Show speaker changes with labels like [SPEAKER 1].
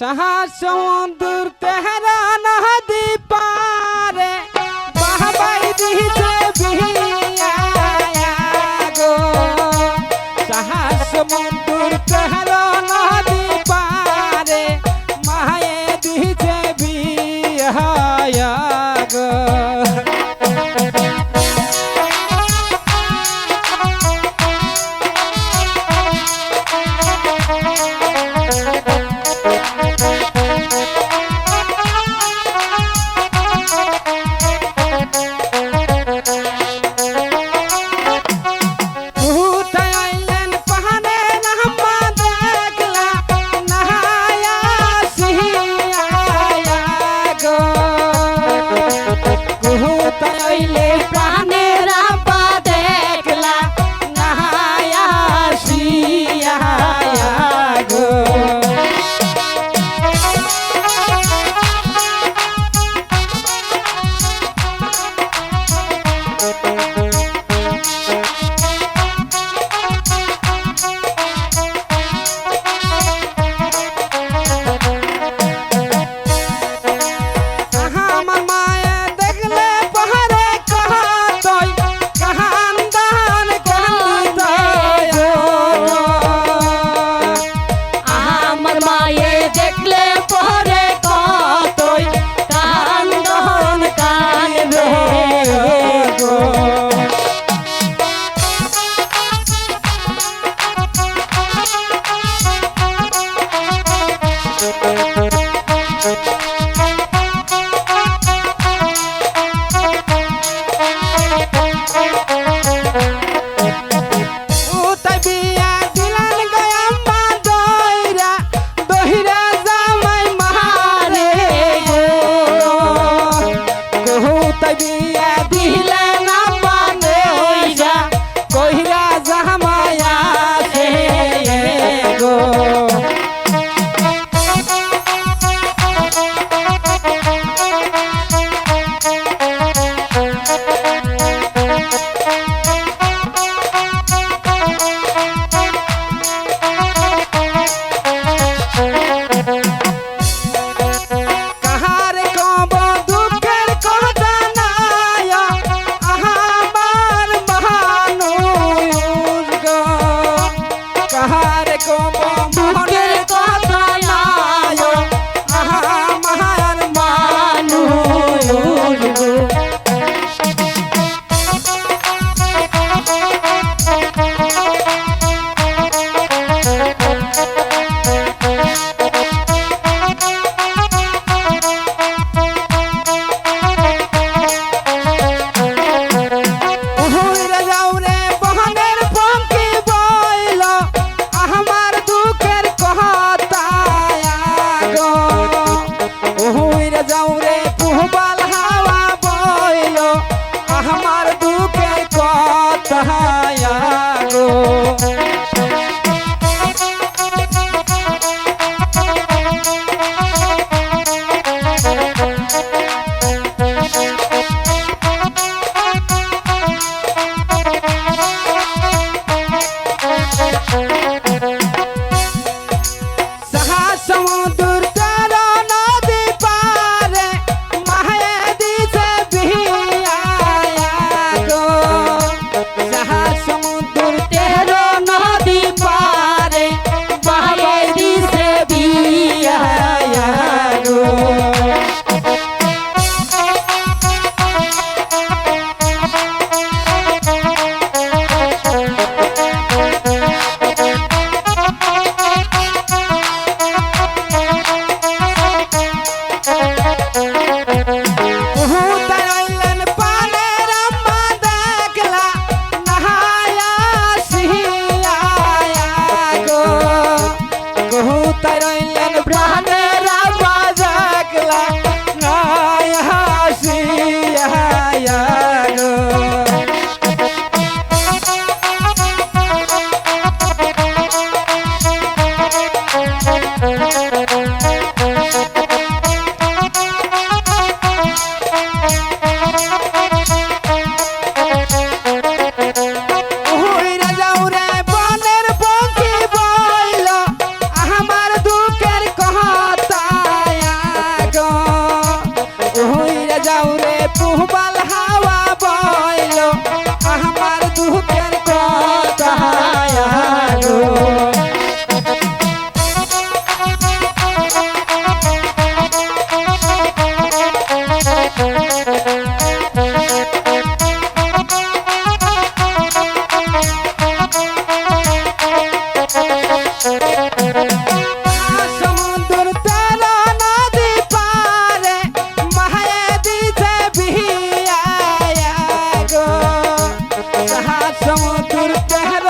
[SPEAKER 1] সাহা সমুদ্র তেহরা নদী পারে। বাহবাই দিছে বিহিয়া গো। সাহা সমুদ্র তেহরা समतुर कहर